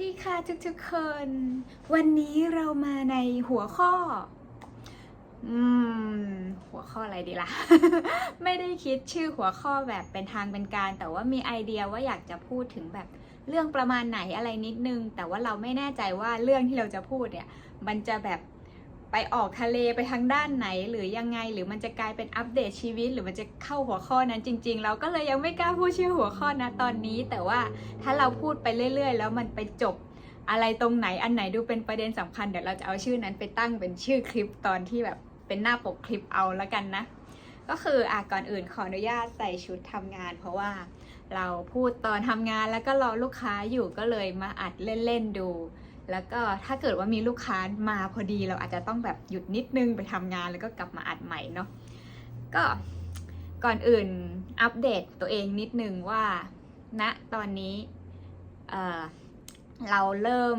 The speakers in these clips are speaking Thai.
ดีค่ะทุกๆคน วันนี้เรามาในหัวข้อ อืม หัวข้ออะไรดีล่ะ ไม่ได้คิดชื่อหัวข้อแบบเป็นทางเป็นการ แต่ว่ามีไอเดียว่าอยากจะพูดถึงแบบเรื่องประมาณไหนอะไรนิดนึง แต่ว่าเราไม่แน่ใจว่าเรื่องที่เราจะพูดเนี่ย มันจะแบบ ไปออกทะเลไปทางด้านไหนหรือยังไง หรือมันจะกลายเป็นอัปเดตชีวิต หรือมันจะเข้าหัวข้อนั้นจริง ๆ เราก็เลยยังไม่กล้าพูดชื่อหัวข้อนะตอนนี้ แต่ว่าถ้าเราพูดไปเรื่อย ๆ แล้วมันไปจบอะไรตรงไหนอันไหนดูเป็นประเด็นสำคัญเดี๋ยวเราจะเอาชื่อนั้นไปตั้งเป็นชื่อคลิปตอนที่แบบเป็นหน้าปกคลิปเอาแล้วกันนะ ก็คืออะก่อนอื่นขออนุญาตใส่ชุดทำงาน เพราะว่าเราพูดตอนทำงานแล้วก็รอลูกค้าอยู่ก็เลยมาอัดเล่นๆดู แล้วก็ถ้าเกิดว่ามีลูกค้ามาพอดีเราอาจจะต้องแบบหยุดนิดนึงไปทำงานแล้วก็กลับมาอัดใหม่เนาะก็ก่อนอื่นอัปเดตตัวเองนิดนึงว่าณนะตอนนี้เเราเริ่ม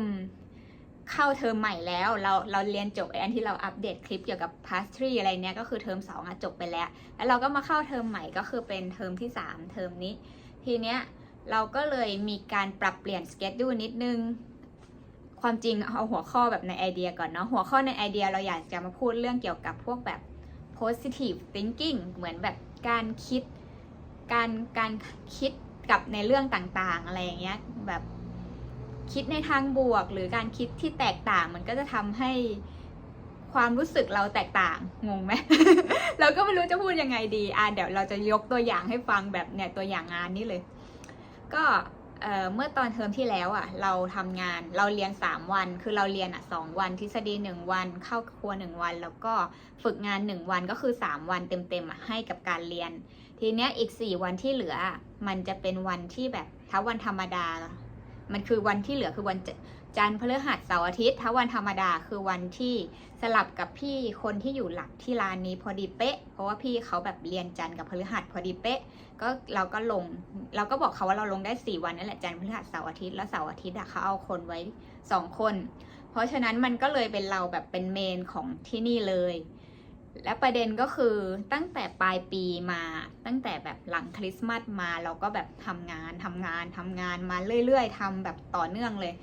เข้าเทอมใหม่แล้ว เราเราเรียนจบไอ้อันที่เราอัปเดตคลิปเกี่ยวกับ pastry อะไรเนี้ยก็คือเทอมสองอะจบไปแล้ว แล้วเราก็มาเข้าเทอมใหม่ก็คือเป็นเทอมที่สามเทอมนี้ ทีเนี้ยเราก็เลยมีการปรับเปลี่ยนสเกจดูนิดนึง ความจริงเอาหัวข้อแบบในไอเดียก่อนเนาะหัวข้อในไอเดียเราอยากจะมาพูดเรื่องเกี่ยวกับพวกแบบ positive thinking เหมือนแบบการคิด การการคิดกับในเรื่องต่างๆ อะไรอย่างเงี้ยแบบคิดในทางบวก หรือการคิดที่แตกต่างมันก็จะทำให้ความรู้สึกเราแตกต่างงงไหม เราก็ไม่รู้จะพูดยังไงดี อะเดี๋ยวเราจะยกตัวอย่างให้ฟังแบบเนี่ยตัวอย่างงานนี้เลย ก็ เเมื่อตอนเทอมที่แล้วอะ เราทำงานเราเรียน 3 วัน คือเราเรียนอะสองวันทฤษฎี 1 วัน เข้าครัว 1 วัน แล้วก็ฝึกงาน 1 วันก็คือ 3 วันเต็มๆอะให้กับการเรียน ทีเนี้ยอีก 4 วันที่เหลือ มันจะเป็นวันที่แบบถ้าวันธรรมดา มันคือวันที่เหลือคือวัน จันทร์พฤหัสเสาร์อาทิตย์ ถ้าวันธรรมดาคือวันที่สลับกับพี่คนที่อยู่หลักที่ร้านนี้พอดีเป๊ะ เพราะว่าพี่เขาแบบเรียนจันทร์กับพฤหัสพอดีเป๊ะ ก็เราก็ลง เราก็บอกเขาว่าเราลงได้ 4 วันนั่นแหละจันทร์พฤหัสเสาร์อาทิตย์แล้วเสาร์อาทิตย์อะเขาเอาคนไว้ 2 คน เพราะฉะนั้นมันก็เลยเป็นเราแบบเป็นเมนของที่นี่เลย และประเด็นก็คือตั้งแต่ปลายปีมา ตั้งแต่แบบหลังคริสต์มาสมาเราก็แบบทำงานทำงานทำงานมาเรื่อย ๆทำแบบต่อเนื่องเลย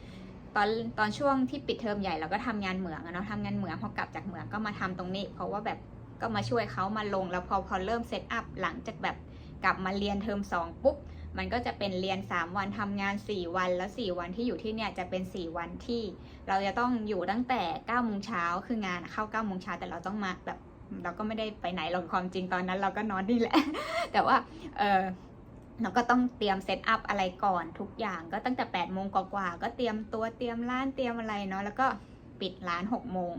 ตอนตอนช่วงที่ปิดเทอมใหญ่เราก็ทำงานเหมืองเนาะทำงานเหมืองพอกลับจากเหมืองก็มาทำตรงนี้ เพราะว่าแบบก็มาช่วยเขามาลงแล้วพอพอเริ่มเซตอัพหลังจากแบบกลับมาเรียนเทอมสองปุ๊บมันก็จะเป็นเรียน 3 วันทำงาน 4 วันแล้ว 4 วันที่อยู่ที่เนี่ยจะเป็น 4 วันที่ เราจะต้องอยู่ตั้งแต่9โมงเช้าคืองานเข้า9โมงเช้าแต่เราต้องมาแบบเราก็ไม่ได้ไปไหนหรอกความจริงตอนนั้น เราก็นอนนี่แหละ แต่ว่าเออ เราก็ต้องเตรียมเซตอัพอะไรก่อนทุกอย่างก็ตั้งแต่8โมงกว่าก็เตรียมตัวเตรียมร้านเตรียมอะไรเนาะแล้วก็ปิดร้าน6โมง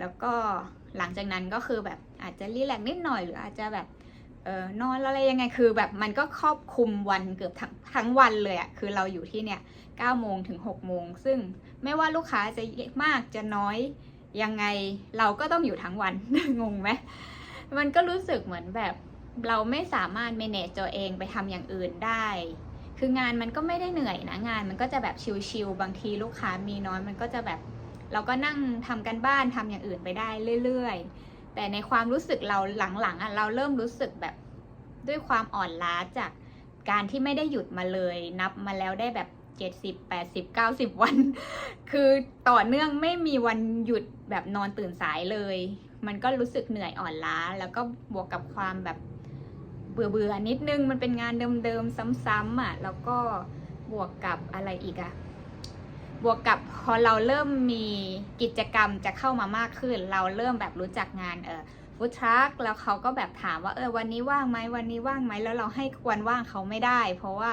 แล้วก็หลังจากนั้นก็คือแบบอาจจะรีแลกนิดหน่อยหรืออาจจะแบบเออนอนอะไรยังไงคือแบบมันก็ครอบคลุมวันเกือบทั้งทั้งวันเลยอะคือเราอยู่ที่เนี่ย9โมงถึง6โมงซึ่งไม่ว่าลูกค้าจะมากจะน้อยยังไงเราก็ต้องอยู่ทั้งวัน งงไหมมันก็รู้สึกเหมือนแบบ เราไม่สามารถ manage ตัวเองไปทำอย่างอื่นได้ คืองานมันก็ไม่ได้เหนื่อยนะงาน มันก็จะแบบชิลๆบางทีลูกค้ามีน้อยมันก็จะแบบ เราก็นั่งทำกันบ้านทำอย่างอื่นไปได้เรื่อยๆ แต่ในความรู้สึกเราหลังๆอะเราเริ่มรู้สึกแบบด้วยความอ่อนล้าจากการที่ไม่ได้หยุดมาเลย นับมาแล้วได้แบบ70 80 90วัน คือต่อเนื่องไม่มีวันหยุดแบบนอนตื่นสายเลย มันก็รู้สึกเหนื่อยอ่อนล้า แล้วก็บวกกับความแบบ เบื่อเบื่อๆนิดนึงมันเป็นงานเดิมๆซ้ำๆอะแล้วก็บวกกับอะไรอีกอะบวกกับพอเราเริ่มมีกิจกรรมจะเข้ามามากขึ้น เราเริ่มแบบรู้จักงานเออ ฟู้ดทรัคแล้วเขาก็แบบถามว่าเออวันนี้ว่างไหมวันนี้ว่างไหมแล้วเราให้วันว่างเขาไม่ได้ เพราะว่า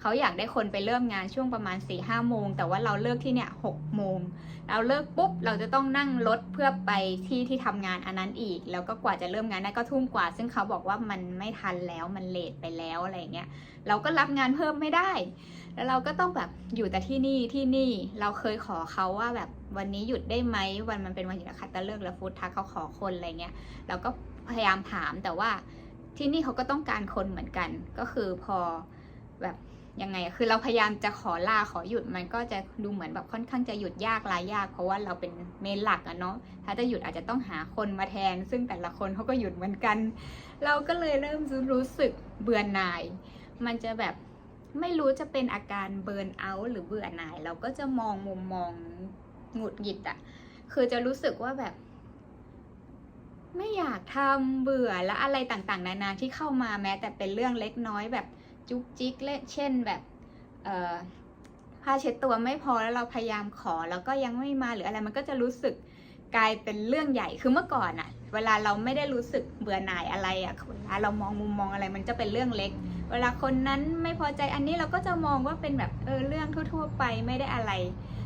เขาอยากได้คนไปเริ่มงานช่วงประมาณ4ี่ห้าโมง แต่ว่าเราเลิกที่เนี่ยหกโมงเราเลิกปุ๊บเราจะต้องนั่งรถเพื่อไปที่ที่ทำงานอันนั้นอีก แล้วก็กว่าจะเริ่มงานได้ก็ทุ่มกว่า ซึ่งเขาบอกว่ามันไม่ทันแล้วมันเลทไปแล้วอะไรเงี้ยเราก็รับงานเพิ่มไม่ได้ แล้วเราก็ต้องแบบอยู่แต่ที่นี่ที่นี่เราเคยขอเขาว่าแบบวันนี้หยุดได้ไหมวันมันเป็นวันหยุดนะคะแต่เลิกแล้วฟูดทักเขาขอคนอะไรเงี้ยเราก็พยายามถามแต่ว่าที่นี่เขาก็ต้องการคนเหมือนกัน ก็คือพอแบบยังไงคือเราพยายามจะขอลาขอหยุดมันก็จะดูเหมือนแบบค่อนข้างจะหยุดยากลายยาก เพราะว่าเราเป็นเมนหลักอะเนาะถ้าจะหยุดอาจจะต้องหาคนมาแทน ซึ่งแต่ละคนเขาก็หยุดเหมือนกัน เราก็เลยเริ่มรู้สึกเบื่อหน่าย มันจะแบบไม่รู้จะเป็นอาการเบิร์นเอาท์หรือเบื่อหน่าย เราก็จะมองมุมมองหงุดหงิดอะคือจะรู้สึกว่าแบบ ไม่อยากทำเบื่อและอะไรต่างๆ นานาที่เข้ามาแม้ แต่เป็นเรื่องเล็กน้อยแบบจุกจิกเละเช่นแบบเผ้าเช็ดตัวไม่พอแล้วเราพยายามขอแล้วก็ยังไม่มาหรืออะไรมันก็จะรู้สึกกลายเป็นเรื่องใหญ่คือเมื่อก่อนอะเวลาเราไม่ได้รู้สึกเบื่อหน่ายอะไรอะเวลาเรามองมุมมองอะไรมันจะเป็นเรื่องเล็ก เวลาคนนั้นไม่พอใจอันนี้เราก็จะมองว่าเป็นแบบเออเรื่องทั่ว ๆ ไปไม่ได้อะไร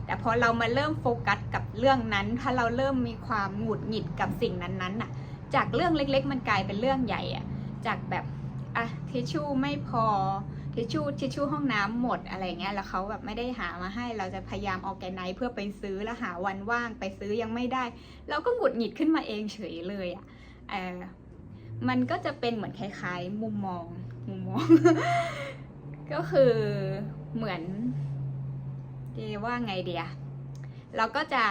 แต่พอเรามาเริ่มโฟกัสกับเรื่องนั้น ถ้าเราเริ่มมีความหงุดหงิดกับสิ่งนั้นๆน่ะ จากเรื่องเล็ก ๆ มันกลายเป็นเรื่องใหญ่อะจากแบบอะทิชชู่ไม่พอทิชชู่ทิชชู่ห้องน้ำหมดอะไรเงี้ยแล้วเขาแบบไม่ได้หามาให้เราจะพยายามออกแกไนซ์เพื่อไปซื้อแล้วหาวันว่างไปซื้อยังไม่ได้ เราก็หงุดหงิดขึ้นมาเองเฉยเลยอะเออมันก็จะเป็นเหมือนคล้ายๆ มุมมอง มุมมอง ก็คือเหมือนเรียกว่าไงเดียเราก็จะ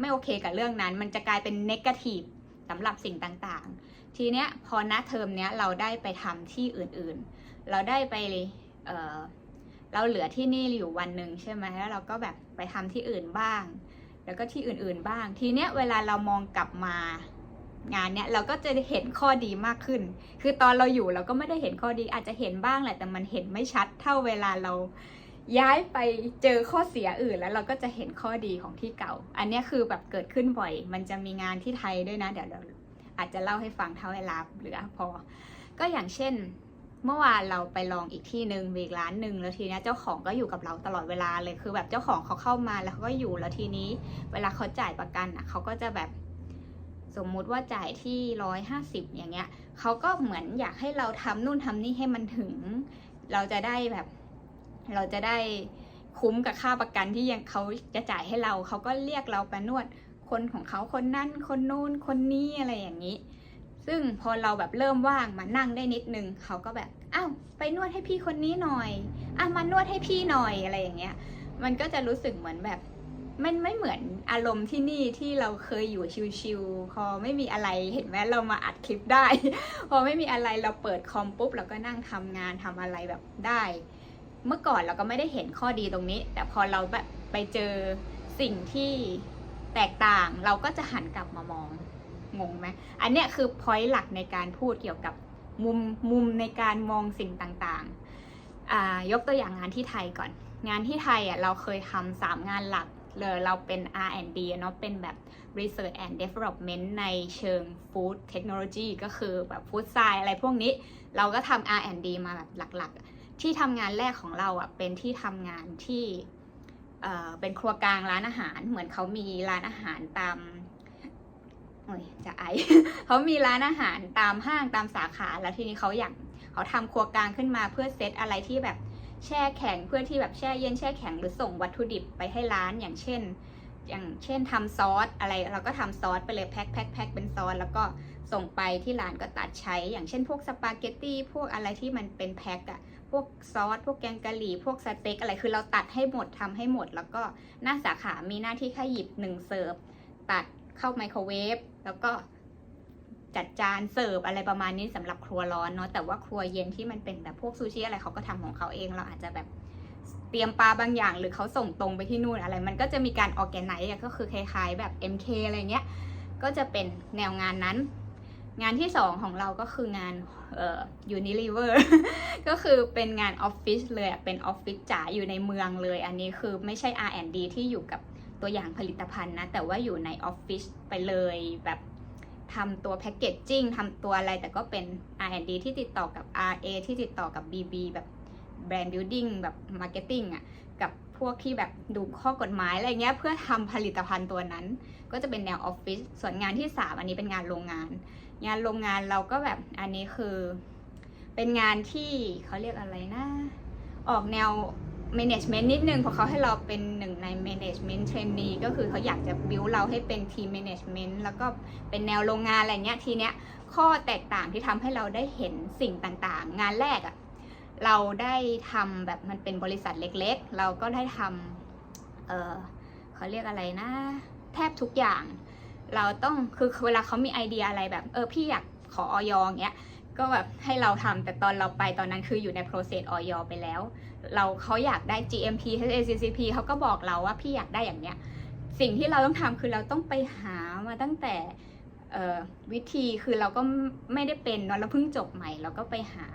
ไม่โอเคกับเรื่องนั้น มันจะกลายเป็นเนกาทีฟสำหรับสิ่งต่างๆ ทีเนี้ยพอหน้าเทอมเนี้ยเราได้ไปทำที่อื่นๆ เราได้ไปเเราเหลือที่นี่อยู่วันหนึ่งใช่ไหมแล้วเราก็แบบไปทำที่อื่นบ้าง แล้วก็ที่อื่นๆบ้าง ทีเนี้ยเวลาเรามองกลับมา งานเนี้ยเราก็จะเห็นข้อดีมากขึ้น คือตอนเราอยู่เราก็ไม่ได้เห็นข้อดีอาจจะเห็นบ้างแหละแต่มันเห็นไม่ชัดเท่าเวลาเราย้ายไปเจอข้อเสียอื่นแล้วเราก็จะเห็นข้อดีของที่เก่า อันนี้คือแบบเกิดขึ้นบ่อย มันจะมีงานที่ไทยด้วยนะ เดี๋ยวเราอาจจะเล่าให้ฟังเท่าเวลาเหลือพอ ก็อย่างเช่น เมื่อวานเราไปลองอีกที่หนึ่งอีกร้านหนึ่งแล้วทีนี้เจ้าของก็อยู่กับเราตลอดเวลาเลยคือแบบเจ้าของเขาเข้ามาแล้วเขาก็อยู่แล้วทีนี้ เวลาเขาจ่ายประกันอะเขาก็จะแบบ สมมุติว่าจ่ายที่ร้อยห้าสิบอย่างเงี้ยเขาก็เหมือนอยากให้เราทำนู่นทำนี่ให้มันถึง เราจะได้แบบ เราจะได้คุ้มกับค่าประกันที่ยังเขาจะจ่ายให้เราเขาก็เรียกเราไปนวดคนของเขาคนนั่นคนนู้นคนนี้อะไรอย่างนี้ ซึ่งพอเราแบบเริ่มว่างมานั่งได้นิดนึงเขาก็แบบอ้าวไปนวดให้พี่คนนี้หน่อยอะมานวดให้พี่หน่อยอะไรอย่างเงี้ย มันก็จะรู้สึกเหมือนแบบ มันไม่เหมือนอารมณ์ที่นี่ที่เราเคยอยู่ชิวๆพอไม่มีอะไรเห็นไหมเรามาอัดคลิปได้ พอไม่มีอะไรเราเปิดคอมปุ๊บเราก็นั่งทำงานทำอะไรแบบได้ เมื่อก่อนเราก็ไม่ได้เห็นข้อดีตรงนี้ แต่พอเราแบบไปเจอสิ่งที่แตกต่างเราก็จะหันกลับมามองงงไหมอันเนี้ยคือพอยต์หลักในการพูดเกี่ยวกับมุมมุมในการมองสิ่งต่างๆอ่ายกตัวอย่างงานที่ไทยก่อน งานที่ไทยอะเราเคยทำสามงานหลัก เลยเราเป็น R&D เนาะเป็นแบบ Research and Development ในเชิง Food Technology ก็คือแบบ Food Science อะไรพวกนี้ เราก็ทำ R&D มาแบบหลักๆ ที่ทำงานแรกของเราอะเป็นที่ทำงานที่เอ่อเป็นครัวกลางร้านอาหาร เหมือนเขามีร้านอาหารตามโอ้ยจะไอ เขามีร้านอาหารตามห้างตามสาขา แล้วทีนี้เขาอยากเขาทำครัวกลางขึ้นมาเพื่อเซตอะไรที่แบบ แช่แข็งเพื่อที่แบบแช่เย็นแช่แข็งหรือส่งวัตถุดิบไปให้ร้านอย่างเช่น อย่างเช่นทำซอสอะไรเราก็ทำซอสไปเลยแพ็คแพ็คแพ็คเป็นซอสแล้วก็ส่งไปที่ร้านก็ตัดใช้ อย่างเช่นพวกสปาเกตตี้พวกอะไรที่มันเป็นแพ็คอะพวกซอสพวกแกงกะหรี่พวกสเต็กอะไรคือเราตัดให้หมดทำให้หมด แล้วก็หน้าสาขามีหน้าที่แค่หยิบหนึ่งเสิร์ฟตัดเข้าไมโครเวฟแล้วก็ จัดจานเสิร์ฟอะไรประมาณนี้สำหรับครัวร้อนเนาะแต่ว่าครัวเย็นที่มันเป็นแบบพวกซูชิอะไรเขาก็ทำของเขาเองเราอาจจะแบบเตรียมปลาบางอย่าง หรือเขาส่งตรงไปที่นู่นอะไร มันก็จะมีการออแกไนซ์ก็คือคล้ายๆแบบ MK อะไรเงี้ยก็จะเป็นแนวงานนั้น งานที่สองของเราก็คืองานเอ่อ Unilever ก็คือเป็นงานออฟฟิศเลยเป็นออฟฟิศจ๋าอยู่ในเมืองเลย อันนี้คือไม่ใช่ R&D ที่อยู่กับตัวอย่างผลิตภัณฑ์นะ แต่ว่าอยู่ในออฟฟิศไปเลยแบบ ทำตัวแพคเกจจิ้งทำตัวอะไรแต่ก็เป็น R&D ที่ติดต่อกับ RA ที่ติดต่อกับ BB แบบแบรนด์บิ l ดิ้งแบบมาร์เก็ตติ้งอะกับพวกที่แบบดูข้อกฎหมายอะไรเงี้ยเพื่อทำผลิตภัณฑ์ตัวนั้น ก็จะเป็นแนวออฟฟิศส่วนงานที่ 3 อันนี้เป็นงานโรงงาน งานโรงงานเราก็แบบอันนี้คือ เป็นงานที่เขาเรียกอะไรนะ ออกแนว management นิดนึงเพราะเขาให้เราเป็นหนึ่งใน management trainee ก็คือเขาอยากจะ build เราให้เป็น team management แล้วก็เป็นแนวโรงงานอะไรเงี้ยทีเนี้ยข้อแตกต่างที่ทำให้เราได้เห็นสิ่งต่างๆ งานแรกอะ่ะเราได้ทำแบบมันเป็นบริษัทเล็กๆ เราก็ได้ทำเออเขาเรียกอะไรนะ แทบทุกอย่าง เราต้องคือเวลาเขามีไอเดียอะไรแบบ เออพี่อยากขอออยองเงี้ย ก็แบบให้เราทำแต่ตอนเราไปตอนนั้นคืออยู่ใน process ออยไปแล้ว เราเขาอยากได้ GMP HACCP เขาก็บอกเราว่าพี่อยากได้อย่างเนี้ย สิ่งที่เราต้องทำคือเราต้องไปหามาตั้งแต่วิธีคือเราก็ไม่ได้เป็นเนอะเราเพิ่งจบใหม่ เราก็ไปหา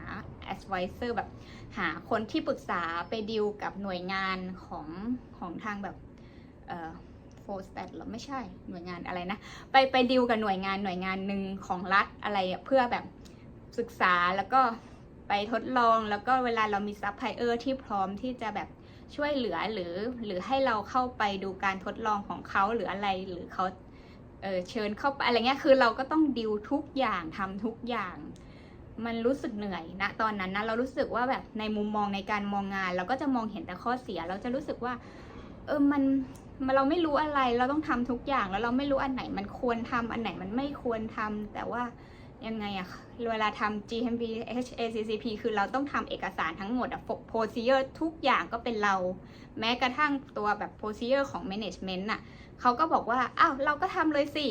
advisor แบบหาคนที่ปรึกษาไปดิวกับหน่วยงานของของทางแบบเอ่อโฟสแตทหรอไม่ใช่หน่วยงานอะไรนะ ไปไปดิวกับหน่วยงานหน่วยงานหนึ่งของรัฐอะไรเพื่อแบบ ศึกษาแล้วก็ไปทดลองแล้วก็เวลาเรามีซัพพลายเออร์ที่พร้อมที่จะแบบช่วยเหลือหรือหรือให้เราเข้าไปดูการทดลองของเขาหรืออะไรหรือเขาเเชิญเข้าไปอะไรเงี้ยคือเราก็ต้องดิวทุกอย่างทำทุกอย่าง มันรู้สึกเหนื่อยนะตอนนั้นนะเรารู้สึกว่าแบบในมุมมองในการมองงาน เราก็จะมองเห็นแต่ข้อเสีย เราจะรู้สึกว่า เออมันมันเราไม่รู้อะไรเราต้องทำทุกอย่างแล้วเราไม่รู้อันไหนมันควรทำอันไหนมันไม่ควรทำแต่ว่า ยังไงอะเวลาทำ GMP HACCP คือเราต้องทำเอกสารทั้งหมดอะ procedure ทุกอย่างก็เป็นเรา แม้กระทั่งตัวแบบ procedure ของ management น่ะเขาก็บอกว่า อ้าว เราก็ทำเลยสิ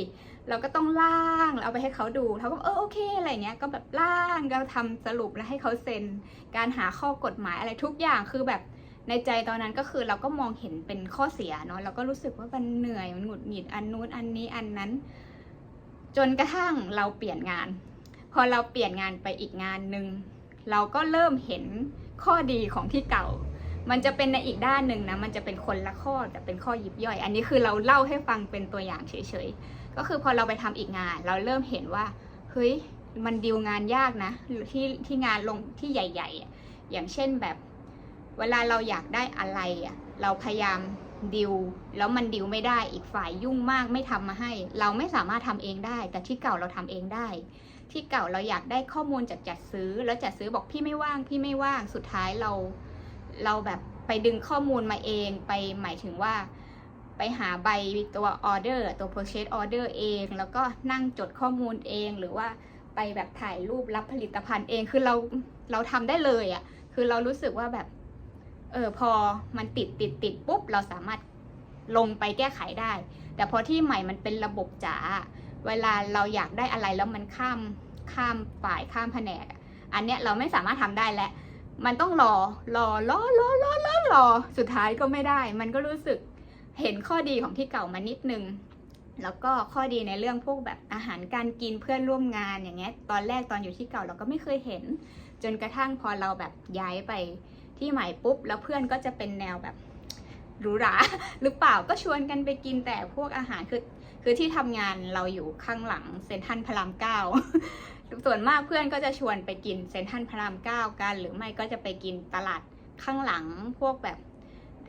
เราก็ต้องล่างเอาไปให้เขาดูเขาก็เออโอเคอะไรเงี้ย ก็แบบล่างก็ทำสรุปแล้วให้เขาเซ็น การหาข้อกฎหมายอะไรทุกอย่างคือแบบในใจตอนนั้นก็คือเราก็มองเห็นเป็นข้อเสียเนาะเราก็รู้สึกว่ามันเหนื่อยมันหงุดหงิดอันนู้นอันนี้อันนั้น จนกระทั่งเราเปลี่ยนงาน พอเราเปลี่ยนงานไปอีกงานหนึ่งเราก็เริ่มเห็นข้อดีของที่เก่า มันจะเป็นในอีกด้านหนึ่งนะ มันจะเป็นคนละข้อแต่เป็นข้อยิบย่อย อันนี้คือเราเล่าให้ฟังเป็นตัวอย่างเฉยๆ ก็คือพอเราไปทำอีกงาน เราเริ่มเห็นว่า เฮ้ย มันดีลงานยากนะ ที่ที่งานลงที่ใหญ่ ๆอะอย่างเช่นแบบ เวลาเราอยากได้อะไรอะ เราพยายาม ดิวแล้วมันดิวไม่ได้อีกฝ่ายยุ่งมากไม่ทำมาให้ เราไม่สามารถทำเองได้ แต่ที่เก่าเราทำเองได้ ที่เก่าเราอยากได้ข้อมูลจากจัดซื้อ แล้วจัดซื้อบอกพี่ไม่ว่างพี่ไม่ว่างสุดท้ายเรา เราแบบไปดึงข้อมูลมาเองไปหมายถึงว่า ไปหาใบตัวออเดอร์ตัว purchase order เอง แล้วก็นั่งจดข้อมูลเองหรือว่าไปแบบถ่ายรูปรับผลิตภัณฑ์เองคือเราเราทำได้เลยอะคือเรารู้สึกว่าแบบ เออพอมันติดติดติดปุ๊บเราสามารถลงไปแก้ไขได้ แต่พอที่ใหม่มันเป็นระบบจ๋าเวลาเราอยากได้อะไรแล้วมันข้ามข้ามฝ่ายข้ามแผนก อันเนี้ยเราไม่สามารถทำได้แล้วมันต้องรอรอรอรอรอรอรอสุดท้ายก็ไม่ได้ มันก็รู้สึกเห็นข้อดีของที่เก่ามานิดนึงแล้วก็ข้อดีในเรื่องพวกแบบอาหารการกินเพื่อนร่วมงานอย่างเงี้ย ตอนแรกตอนอยู่ที่เก่าเราก็ไม่เคยเห็น จนกระทั่งพอเราแบบย้ายไป ที่ใหม่ปุ๊บ แล้วเพื่อนก็จะเป็นแนวแบบหรูหราหรือเปล่าก็ชวนกันไปกินแต่พวกอาหารคือคือที่ทำงานเราอยู่ข้างหลังเซนทันพรามเก้าส่วนมากเพื่อนก็จะชวนไปกินเซนทันพรามเก้ากัน หรือไม่ก็จะไปกินตลาดข้างหลังพวกแบบ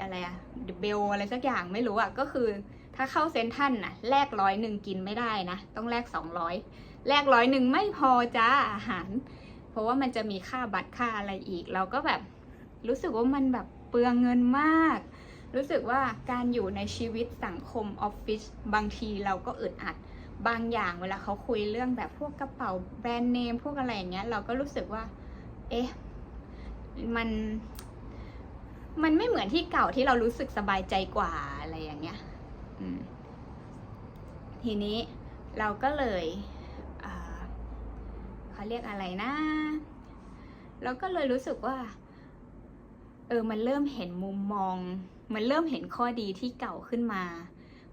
อะไรอะเบลอะไรสักอย่างไม่รู้อะก็คือถ้าเข้าเซนทันน่ะแลกร้อยหนึ่งกินไม่ได้นะ ต้องแลกสองร้อยแลกร้อยหนึ่งไม่พอจ้าอาหาร เพราะว่ามันจะมีค่าบัตรค่าอะไรอีกเราก็แบบ รู้สึกว่ามันแบบเปลืองเงินมาก รู้สึกว่าการอยู่ในชีวิตสังคมออฟฟิศบางทีเราก็อึดอัดบางอย่างเวลาเขาคุยเรื่องแบบพวกกระเป๋าแบรนด์เนมพวกอะไรอย่างเงี้ยเราก็รู้สึกว่า เอ๊ะมัน มันไม่เหมือนที่เก่าที่เรารู้สึกสบายใจกว่าอะไรอย่างเงี้ยทีนี้เราก็เลยเขาเรียกอะไรนะ เราก็เลยรู้สึกว่า เออมันเริ่มเห็นมุมมอง มันเริ่มเห็นข้อดีที่เก่าขึ้นมา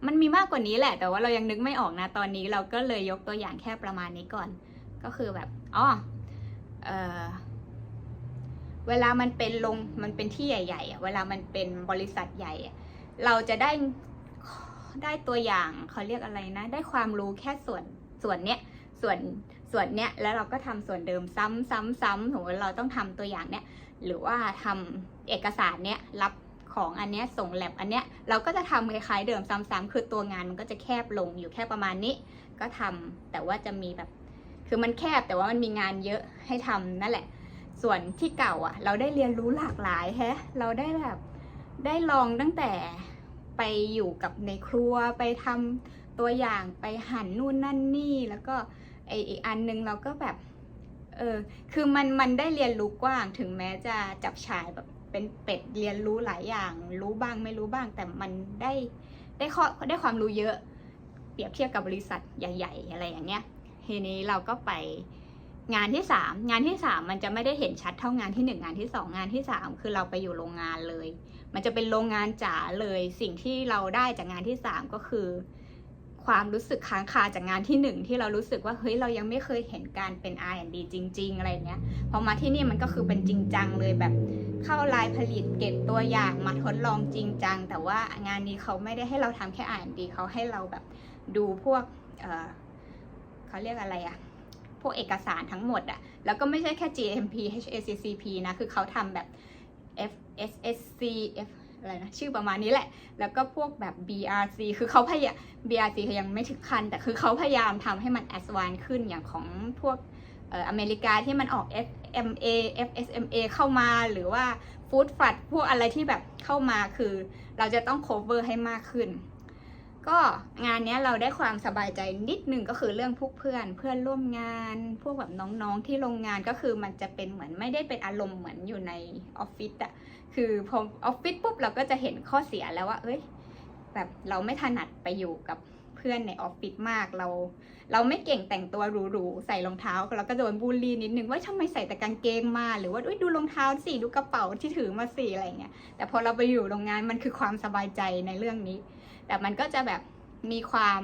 มันมีมากกว่านี้แหละ แต่ว่าเรายังนึกไม่ออกนะตอนนี้เราก็เลยยกตัวอย่างแค่ประมาณนี้ก่อน ก็คือแบบอ๋อเออเวลามันเป็นลงมันเป็นที่ใหญ่ๆเวลามันเป็นบริษัทใหญ่ เราจะได้ได้ตัวอย่างเขาเรียกอะไรนะ ได้ความรู้แค่ส่วนส่วนเนี้ยส่วนส่วนเนี้ยแล้วเราก็ทำส่วนเดิมซ้ำซ้ำซ้ำสมมติเราต้องทำตัวอย่างเนี้ยหรือว่าทำ เอกสารเนี้ยรับของอันเนี้ยส่งแลบอันเนี้ยเราก็จะทำคล้ายๆเดิมซ้ำๆคือตัวงานมันก็จะแคบลงอยู่แค่ประมาณนี้ ก็ทำแต่ว่าจะมีแบบ คือมันแคบแต่ว่ามันมีงานเยอะให้ทำนั่นแหละ ส่วนที่เก่าอะ เราได้เรียนรู้หลากหลายแฮะเราได้แบบได้ลองตั้งแต่ไปอยู่กับในครัวไปทำตัวอย่างไปหั่นนู่นนั่นนี่แล้วก็ไออีกอันนึงเราก็แบบเออคือมันมันได้เรียนรู้กว้างถึงแม้จะจับฉายแบบ เป็นเป็ดเรียนรู้หลายอย่าง รู้บ้างไม่รู้บ้าง แต่มันได้ได้ข้อได้ความรู้เยอะ เปรียบเทียบกับบริษัทใหญ่ ๆ อะไรอย่างเงี้ยทีนี้เราก็ไปงานที่สามงานที่สามมันจะไม่ได้เห็นชัดเท่างานที่หนึ่งงานที่สองงานที่สามคือเราไปอยู่โรงงานเลย มันจะเป็นโรงงานจ๋าเลยสิ่งที่เราได้จากงานที่สามก็คือ ความรู้สึกค้างคาจากงานที่หนึ่งที่เรารู้สึกว่าเฮ้ยเรายังไม่เคยเห็นการเป็น R&D จริง ๆ อะไรเงี้ยพอมาที่นี่มันก็คือเป็นจริงจังเลยแบบเข้าลายผลิตเก็บตัวอย่างมาทดลองจริงจัง แต่ว่างานนี้เขาไม่ได้ให้เราทำแค่ R&D เขาให้เราแบบดูพวกเเขาเรียกอะไรอะพวกเอกสารทั้งหมดอะแล้วก็ไม่ใช่แค่ GMP HACCP นะคือเขาทำแบบ FSSC F อะไรนะชื่อประมาณนี้แหละ แล้วก็พวกแบบ BRC คือเขาพยายาม BRC คือยังไม่ถึงขั้นแต่คือเขาพยายามทำให้มัน advance ขึ้นอย่างของพวกเอออเมริกาที่มันออก FMA FSMA เข้ามาหรือว่า Food f u d พวกอะไรที่แบบเข้ามาคือ เราจะต้อง cover ให้มากขึ้น ก็งานนี้เราได้ความสบายใจนิดนึงก็คือเรื่องพวกเพื่อนเพื่อนร่วมงาน พวกแบบน้องๆที่โรงงานก็คือมันจะเป็นเหมือนไม่ได้เป็นอารมณ์เหมือนอยู่ในออฟฟิศอะ คือพอออฟฟิศปุ๊บเราก็จะเห็นข้อเสียแล้วว่า เอ้ย แบบเราไม่ถนัดไปอยู่กับเพื่อนในออฟฟิศมากเรา เราไม่เก่งแต่งตัวหรูๆใส่รองเท้าเราก็โดนบูลลี่นิดนึงว่าทำไมใส่แต่กางเกงมาหรือว่าดูรองเท้าสิดูกระเป๋าที่ถือมาสิอะไรเงี้ยแต่พอเราไปอยู่โรงงานมันคือความสบายใจในเรื่องนี้ แต่มันก็จะแบบมีความ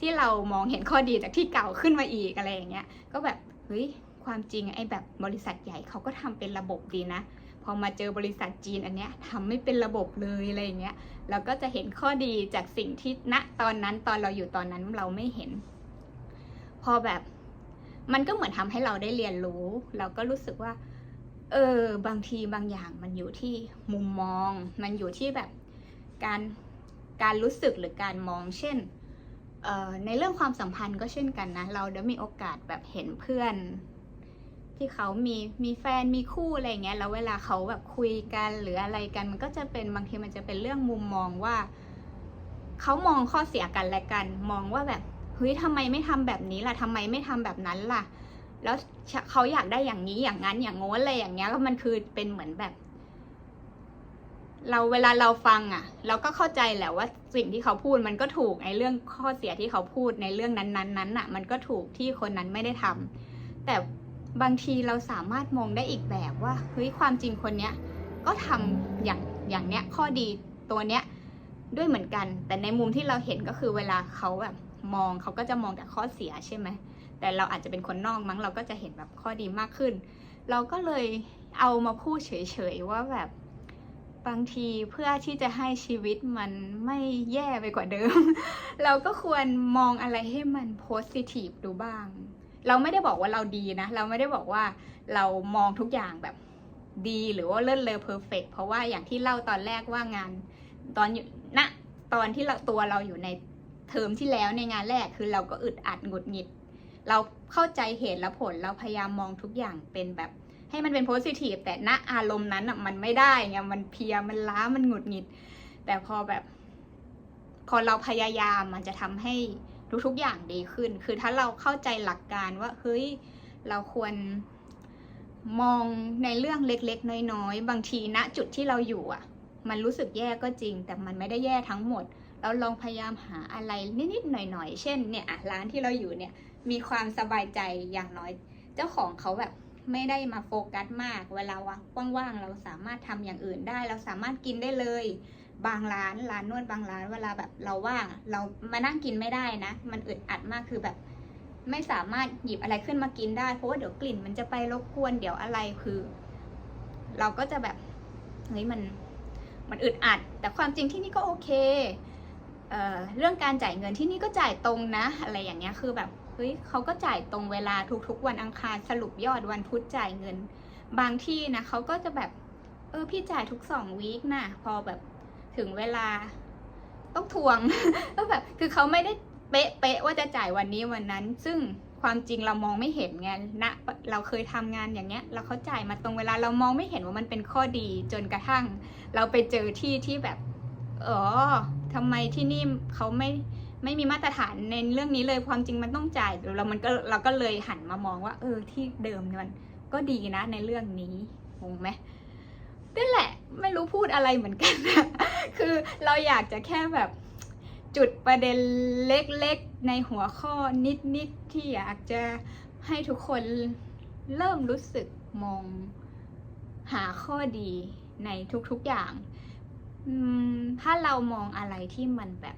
ที่เรามองเห็นข้อดีจากที่เก่าขึ้นมาอีกอะไรอย่างเงี้ยก็แบบเฮ้ยความจริงไอ้แบบบริษัทใหญ่เขาก็ทำเป็นระบบดีนะ พอมาเจอบริษัทจีนอันเนี้ยทำไม่เป็นระบบเลยอะไรอย่างเงี้ยเราก็จะเห็นข้อดีจากสิ่งที่ณตอนนั้นตอนเราอยู่ตอนนั้นเราไม่เห็น พอแบบมันก็เหมือนทำให้เราได้เรียนรู้ เราก็รู้สึกว่า เออบางทีบางอย่างมันอยู่ที่มุมมอง มันอยู่ที่แบบการการรู้สึกหรือการมองเช่นในเรื่องความสัมพันธ์ก็เช่นกันนะ เราได้มีโอกาสแบบเห็นเพื่อน ที่เขามีมีแฟนมีคู่อะไรเงี้ยแล้วเวลาเขาแบบคุยกันหรืออะไรกัน มันก็จะเป็นบางทีมันจะเป็นเรื่องมุมมองว่าเขามองข้อเสียกันและกัน มองว่าแบบเฮ้ยทำไมไม่ทำแบบนี้ล่ะทำไมไม่ทำแบบนั้นล่ะ แล้วเขาอยากได้อย่างนี้อย่างนั้นอย่างโน้นอะไรอย่างเงี้ยก็มันคือเป็นเหมือนแบบ เราเวลาเราฟังอะ เราก็เข้าใจแหละว่าสิ่งที่เขาพูดมันก็ถูกในเรื่องข้อเสียที่เขาพูดในเรื่องนั้นๆนั้นอะ มันก็ถูกที่คนนั้นไม่ได้ทำแต่ บางทีเราสามารถมองได้อีกแบบว่าเฮ้ยความจริงคนเนี้ยก็ทำอย่างอย่างเนี้ยข้อดีตัวเนี้ยด้วยเหมือนกัน แต่ในมุมที่เราเห็นก็คือเวลาเขาแบบมองเขาก็จะมองแต่ข้อเสียใช่ไหมแต่เราอาจจะเป็นคนนอกมั้งเราก็จะเห็นแบบข้อดีมากขึ้น เราก็เลยเอามาพูดเฉยๆว่าแบบบางทีเพื่อที่จะให้ชีวิตมันไม่แย่ไปกว่าเดิม เราก็ควรมองอะไรให้มันโพสิทีฟดูบ้าง เราไม่ได้บอกว่าเราดีนะ เราไม่ได้บอกว่าเรามองทุกอย่างแบบดีหรือว่าเลิศเลอเพอร์เฟกเพราะว่าอย่างที่เล่าตอนแรกว่างานตอนอยู่ณตอนที่เราตัวเราอยู่ในเทอมที่แล้วในงานแรกคือเราก็อึดอัดหงุดหงิด เราเข้าใจเหตุและผลเราพยายามมองทุกอย่างเป็นแบบให้มันเป็นโพสิทีฟแต่ณอารมณ์นั้นอะมันไม่ได้ไงมันเพียมันล้ามันหงุดหงิด แต่พอแบบ พอเราพยายามมันจะทำให้ ทุกๆอย่างดีขึ้น คือถ้าเราเข้าใจหลักการว่าเฮ้ยเราควรมองในเรื่องเล็กๆ น้อยๆ บางทีณจุดที่เราอยู่อะ มันรู้สึกแย่ก็จริง แต่มันไม่ได้แย่ทั้งหมด เราลองพยายามหาอะไรนิดๆหน่อยๆ เช่นเนี่ยอะร้านที่เราอยู่เนี่ยมีความสบายใจอย่างน้อย เจ้าของเขาแบบไม่ได้มาโฟกัสมาก เวลาว่างๆเราสามารถทำอย่างอื่นได้ เราสามารถกินได้เลย บางร้านร้านนวดบางร้านเวลาแบบเราว่างเรามานั่งกินไม่ได้นะ มันอึดอัดมากคือแบบ ไม่สามารถหยิบอะไรขึ้นมากินได้เพราะว่าเดี๋ยวกลิ่นมันจะไปรบกวนเดี๋ยวอะไรคือ เราก็จะแบบเฮ้ยมันมันอึดอัด แต่ความจริงที่นี่ก็โอเคเอเรื่องการจ่ายเงินที่นี่ก็จ่ายตรงนะ อะไรอย่างเงี้ยคือแบบเฮ้ยเขาก็จ่ายตรงเวลาทุกๆ วันอังคารสรุปยอดวันพุธจ่ายเงิน บางที่นะเขาก็จะแบบ เออพี่จ่ายทุกสองวีคนะพอแบบ ถึงเวลาต้องทวงก็แบบคือเขาไม่ได้เป๊ะเป๊ะว่าจะจ่ายวันนี้วันนั้น ซึ่งความจริงเรามองไม่เห็นไงณเราเคยทำงานอย่างเงี้ยแล้วเขาจ่ายมาตรงเวลาเรามองไม่เห็นว่ามันเป็นข้อดีจนกระทั่ง เราไปเจอที่ที่แบบอ๋อทำไมที่นี่เขาไม่ไม่มีมาตรฐานในเรื่องนี้เลยความจริงมันต้องจ่ายเรามันก็เราก็เลยหันมามองว่า เออที่เดิมมันก็ดีนะในเรื่องนี้งงไหม นั่นแหละไม่รู้พูดอะไรเหมือนกันนะคือเราอยากจะแค่แบบจุดประเด็นเล็กๆ ในหัวข้อนิดๆ ที่อยากจะให้ทุกคนเริ่มรู้สึกมองหาข้อดีในทุกๆอย่าง ถ้าเรามองอะไรที่มันแบบ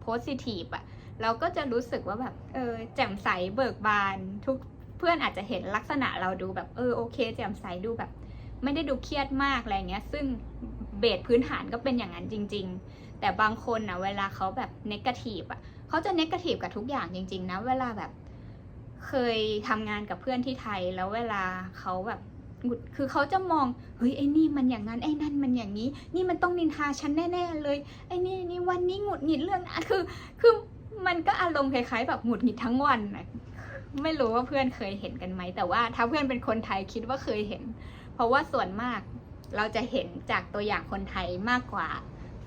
โพสิทีฟอะเราก็จะรู้สึกว่าแบบ เออ แจ่มใสเบิกบานทุกเพื่อนอาจจะเห็นลักษณะเราดูแบบ เออ โอเค แจ่มใสดูแบบ ไม่ได้ดูเครียดมากอะไรเงี้ย ซึ่งเบสพื้นฐานก็เป็นอย่างนั้นจริง ๆ แต่บางคนอะเวลาเขาแบบเนกาทีฟอะเขาจะเนกาทีฟกับทุกอย่างจริง ๆ นะ เวลาแบบเคยทำงานกับเพื่อนที่ไทยแล้วเวลาเขาแบบคือเขาจะมอง เฮ้ยไอ้นี่มันอย่างนั้นไอ้นั่นมันอย่างนี้ นี่มันต้องนินทาฉันแน่ๆเลย ไอ้นี่นี่วันนี้หงุดหงิดเรื่องอะคือ คือมันก็อารมณ์คล้ายๆ แบบหงุดหงิดทั้งวันนะไม่รู้ว่าเพื่อนเคยเห็นกันไหม แต่ว่าถ้าเพื่อนเป็นคนไทยคิดว่าเคยเห็น เพราะว่าส่วนมากเราจะเห็นจากตัวอย่างคนไทยมากกว่า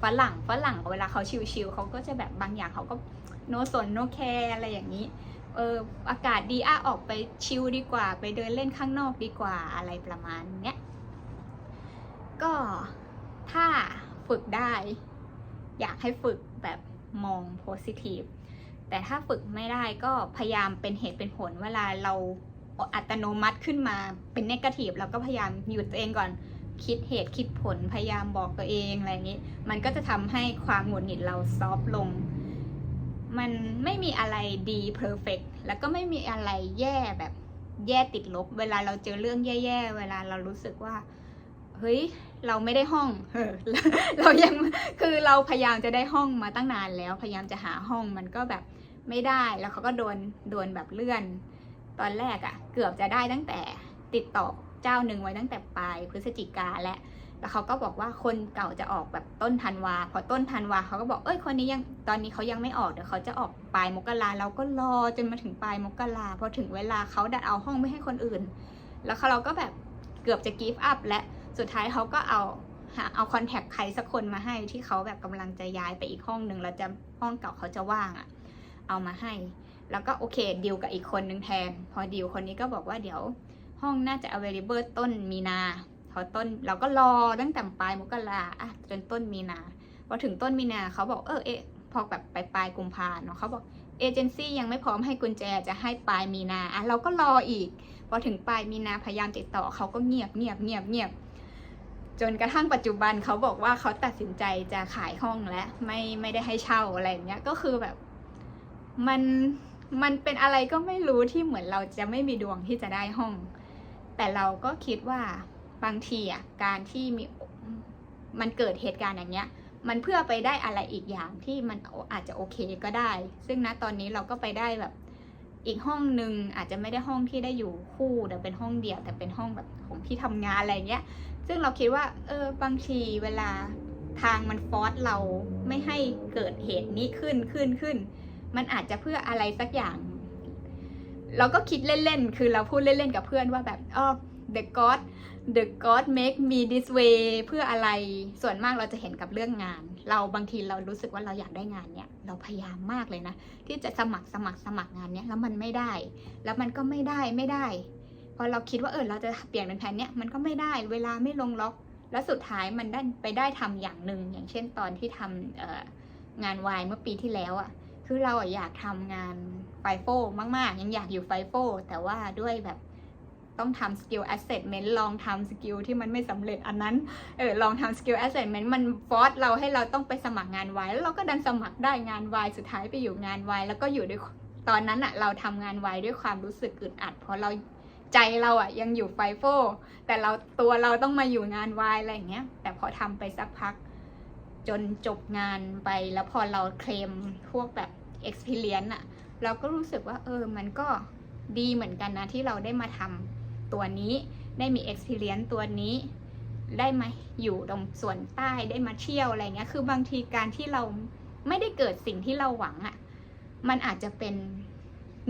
ฝรั่งฝรั่งเวลาเขาชิลๆเขาก็จะแบบบางอย่างเขาก็โนสนโนแคร์อะไรอย่างนี้เอออากาศดีอะออกไปชิลดีกว่า ไปเดินเล่นข้างนอกดีกว่าอะไรประมาณเนี้ยก็ถ้าฝึกได้ อยากให้ฝึกแบบมองโพสิทีฟแต่ถ้าฝึกไม่ได้ก็พยายามเป็นเหตุเป็นผลเวลาเรา อัตโนมัติขึ้นมาเป็นเนกาทีฟเราก็พยายามหยุดตัวเองก่อนคิดเหตุคิดผลพยายามบอกตัวเองอะไรอย่างนี้ มันก็จะทำให้ความหงุดหงิดเราซอฟต์ลง มันไม่มีอะไรดีเพอร์เฟกแล้วก็ไม่มีอะไรแย่แบบแย่ติดลบ เวลาเราเจอเรื่องแย่ๆ เวลาเรารู้สึกว่า เฮ้ย เราไม่ได้ห้องเออเรายังคือเราพยายามจะได้ห้องมาตั้งนานแล้ว พยายามจะหาห้องมันก็แบบไม่ได้แล้วเขาก็โดนโดนแบบเลื่อน ตอนแรกอะ่ะเกือบจะได้ตั้งแต่ติดต่อเจ้าหนึ่งไว้ตั้งแต่ปลายพฤศจิกาและ แล้วเขาก็บอกว่าคนเก่าจะออกแบบต้นธันวา พอต้นธันวาเขาก็บอกเอ้ยคนนี้ยังตอนนี้เขายังไม่ออกเดี๋ยวเขาจะออกปลายมกราเราก็รอจนมาถึงปลายมกราพอถึงเวลาเขาดัดเอาห้องไม่ให้คนอื่น แล้วเราก็แบบเกือบจะกีฟอัพและสุดท้ายเขาก็เอาหาเอาคอนแทคใครสักคนมาให้ที่เขาแบบกำลังจะย้ายไปอีกห้องหนึ่งแล้วจะห้องเก่าเขาจะว่างอะ่ะเอามาให้ แล้วก็โอเคดีลกับอีกคนนึงแทน พอดีลคนนี้ก็บอกว่าเดี๋ยวห้องน่าจะ available ต้นมีนา พอต้นเราก็รอตั้งแต่ปลายมกราอะจนต้นมีนาพอถึงต้นมีนาเขาบอกเออเอพอแบบปลายปลายกุมภาเนาะเขาบอกเอเจนซี่ยังไม่พร้อมให้กุญแจจะให้ปลายมีนาอะเราก็รออีก พอถึงปลายมีนาพยายามติดต่อเขาก็เงียบเงียบเงียบเงียบจนกระทั่งปัจจุบันเขาบอกว่าเขาตัดสินใจจะขายห้องแล้วไม่ไม่ได้ให้เช่าอะไรอย่างเงี้ยก็คือแบบ มัน มันเป็นอะไรก็ไม่รู้ที่เหมือนเราจะไม่มีดวงที่จะได้ห้อง แต่เราก็คิดว่าบางทีอะการที่มีมันเกิดเหตุการณ์อย่างเงี้ย มันเพื่อไปได้อะไรอีกอย่างที่มันอาจจะโอเคก็ได้ ซึ่งณตอนนี้เราก็ไปได้แบบอีกห้องหนึ่งอาจจะไม่ได้ห้องที่ได้อยู่คู่แต่เป็นห้องเดียว แต่เป็นห้องแบบของที่ทำงานอะไรเงี้ย ซึ่งเราคิดว่า เออบางทีเวลาทางมันฟอสเราไม่ให้เกิดเหตุนี้ขึ้นขึ้นขึ้น มันอาจจะเพื่ออะไรสักอย่าง เราก็คิดเล่นๆ คือเราพูดเล่นๆ กับเพื่อนว่าแบบอ๋อ the god the god make me this way เพื่ออะไร ส่วนมากเราจะเห็นกับเรื่องงาน เราบางทีเรารู้สึกว่าเราอยากได้งานเนี้ยเราพยายามมากเลยนะ ที่จะสมัครสมัครสมัครงานเนี้ยแล้วมันไม่ได้ แล้วมันก็ไม่ได้ไม่ได้ พอเราคิดว่าเออเราจะเปลี่ยนเป็นแผนเนี้ยมันก็ไม่ได้ เวลาไม่ลงล็อก แล้วสุดท้ายมันได้ไปได้ทำอย่างหนึ่งอย่างเช่นตอนที่ทำงานวายเมื่อปีที่แล้วอะ่ะ คือเราอยากทำงานไฟโฟมาก ๆ ยังอยากอยู่ไฟโฟแต่ว่าด้วยแบบต้องทำสกิลแอสเซทเมนต์ลองทำสกิลที่มันไม่สำเร็จอันนั้นเออลองทำสกิลแอสเซทเมนต์มันฟอร์สเราให้เราต้องไปสมัครงานวายแล้วเราก็ดันสมัครได้งานวายสุดท้ายไปอยู่งานวายแล้วก็อยู่ด้วยตอนนั้นอะเราทำงานวายด้วยความรู้สึกอึดอัด เพราะเราใจเราอะยังอยู่ไฟโฟแต่เราตัวเราต้องมาอยู่งานวายอะไรอย่างเงี้ยแต่พอทำไปสักพัก จนจบงานไป แล้วพอเราเคลมพวกแบบ experience อะเราก็รู้สึกว่าเออมันก็ดีเหมือนกันนะที่เราได้มาทำตัวนี้ได้มี experience ตัวนี้ ได้มาอยู่ตรงส่วนใต้ได้มาเที่ยวอะไรเงี้ยคือบางทีการที่เราไม่ได้เกิดสิ่งที่เราหวังอะมันอาจจะเป็น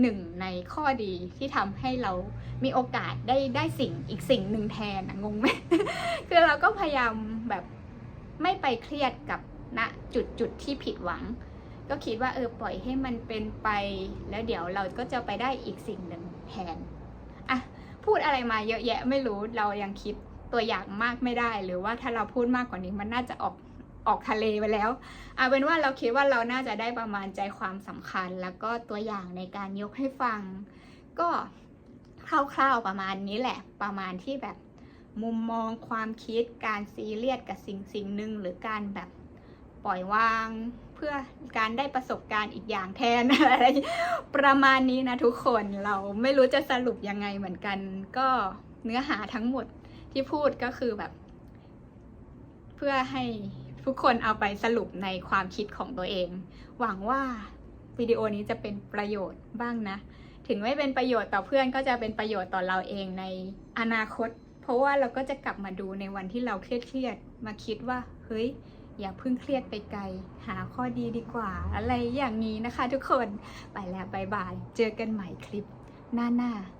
หนึ่งในข้อดีที่ทำให้เรามีโอกาสได้ได้สิ่งอีกสิ่งหนึ่งแทนอะงงไหมคือเราก็พยายามแบบ ไม่ไปเครียดกับณจุดจุดที่ผิดหวัง ก็คิดว่าเออปล่อยให้มันเป็นไปแล้วเดี๋ยวเราก็จะไปได้อีกสิ่งหนึ่งแทนอะพูดอะไรมาเยอะแยะไม่รู้เรายังคิดตัวอย่างมากไม่ได้ หรือว่าถ้าเราพูดมากกว่านี้มันน่าจะออกออกทะเลไปแล้วเอาเป็นว่าเราคิดว่าเราน่าจะได้ประมาณใจความสำคัญ แล้วก็ตัวอย่างในการยกให้ฟัง ก็คร่าวๆประมาณนี้แหละ ประมาณที่แบบ มุมมองความคิดการซีเรียสกับสิ่งสิ่งหนึ่งหรือการแบบปล่อยวางเพื่อการได้ประสบการณ์อีกอย่างแทนอะไรประมาณนี้นะทุกคนเราไม่รู้จะสรุปยังไงเหมือนกัน ก็เนื้อหาทั้งหมดที่พูดก็คือแบบ เพื่อให้ทุกคนเอาไปสรุปในความคิดของตัวเอง หวังว่าวิดีโอนี้จะเป็นประโยชน์บ้างนะ ถึงไม่เป็นประโยชน์ต่อเพื่อนก็จะเป็นประโยชน์ต่อเราเองในอนาคต ราะว่าเราก็จะกลับมาดูในวันที่เราเครียดๆมาคิดว่าเฮ้ยอย่าเพิ่งเครียดไปไกล หาข้อดีดีกว่า อะไรอย่างนี้นะคะทุกคนไปแล้วบายบาย เจอกันใหม่คลิปหน้าๆ